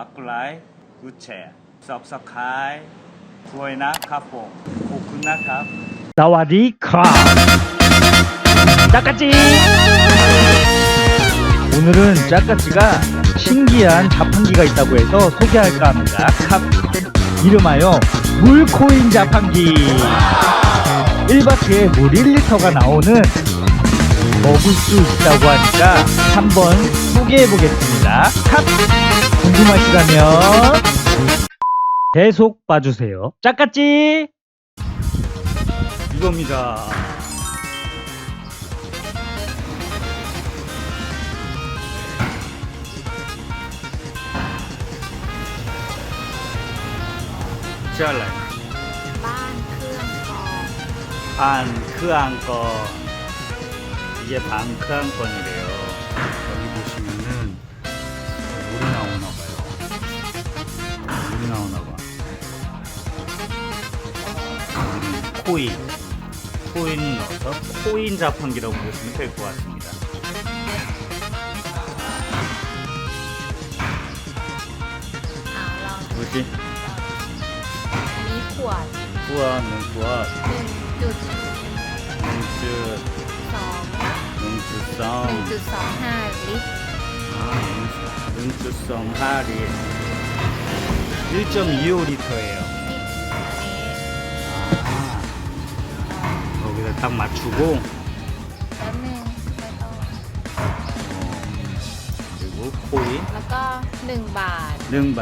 apply 구체 subscribe 구에나 카포 고쿠나 카 나와디 카 짜까찌 오늘은 짜까찌가 신기한 자판기가 있다고 해서 소개할까 합니다. 카 이름하여 물코인 자판기. 1바퀴에 물 1리터가 나오는 먹을 수 있다고 하니까 한번 소개해 보겠습니다. 탑! 궁금하시다면 계속 봐주세요 짜까찌 이겁니다. 잘라. บ้านเครื่องกรอง 반 크앙거 이게 반 크앙건이래요. 코인. 코인 넣어서 코인 자판기라고 보시면 될 것 같습니다. อ่าลอง 뭐지? อันนี้ขวด 구워는 구워, หนึ่งจุด 능주, สอง หนึ่ง 능주성, จุดสองห้าลิตร 아, 능주성 할인 1.25리터예요. 딱 맞추고 แป๊บหนึงไม่ต้อง 그리고 코인 แล้วก็หนึ่งบาท 능바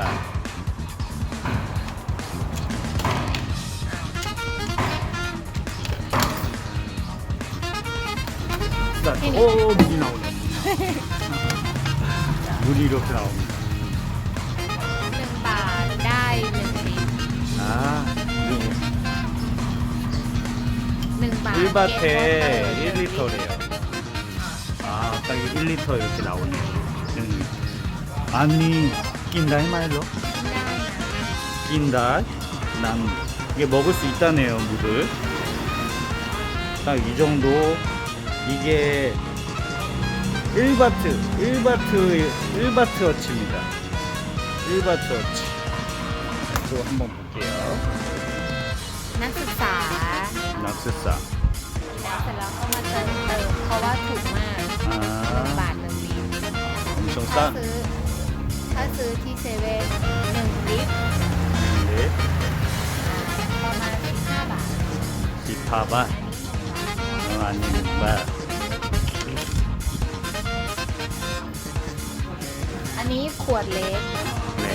오 물이 나오네 물이 이렇게 나옵니다 หนึ่งบาท 1바트에 เก็บ 1리터래요 아 딱 1리터 이렇게 나오네요 음. 아니 낀다 이 말로 ได้นะ 낀다. 난 이게 먹을 수 있다네요, 물을. 딱 이 정도. 이게 1바트, 1바트, 1바트 어치입니다. 1바트 어치. 또 한번 볼게요. นักศึกษา 낙스사. แล้วก็มาเติมเติมเพราะว่าถูกมากอ่หนึ่งบาทหนึ่งลิตรถ้าซื้อถ้าซื้อที่เซเว่นหนึ่งลิตรประมาณสิบห้าบาทสิบพาบ้านประมาณหนึ่งบาทอันนี้ขวดเล็กเนี่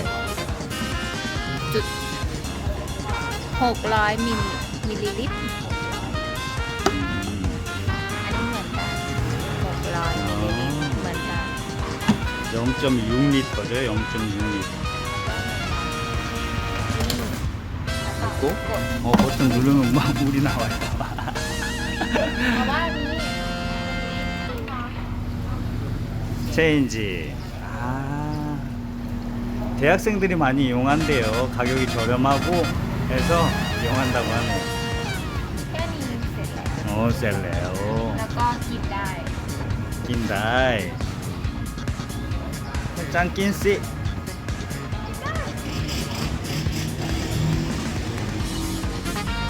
หกร้อยมิลลิลิตร 0.6리터죠, 0.6리터. แล้วก็ 고 กด 어, 버튼 누르면 막 물이 나와요. เพราะว่าอันนี้ 체인지. 아, 대학생들이 많이 이용한대요. 가격이 저렴하고 해서 이용한다고 하네요. แค่นี้เสร็จแล้ว 어, 셀레요. แล้วก็กินได้ 낀다이. 짠 낀씨.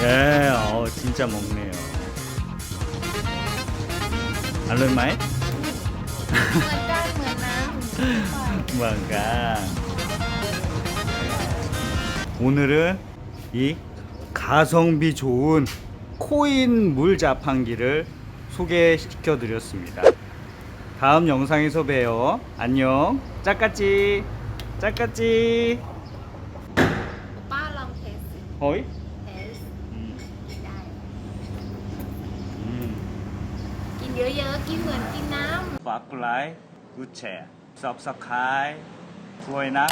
예, 어, 진짜 먹네요. 알로마이? เหมือนกันเหมือนน้ำ 뭔가 오늘은 이 가성비 좋은 코인 물 자판기를 소개시켜 드렸습니다. 다음 영상에서 봬요. 안녕. 짜까찌. 짜까찌. ป้าลองเทส 어이? เทส 음, กินได้ 음. กินเยอะๆ กินเหมือนกินน้ำ ฝากกดไลค์กดแชร์ Subscribe ด้วยนะ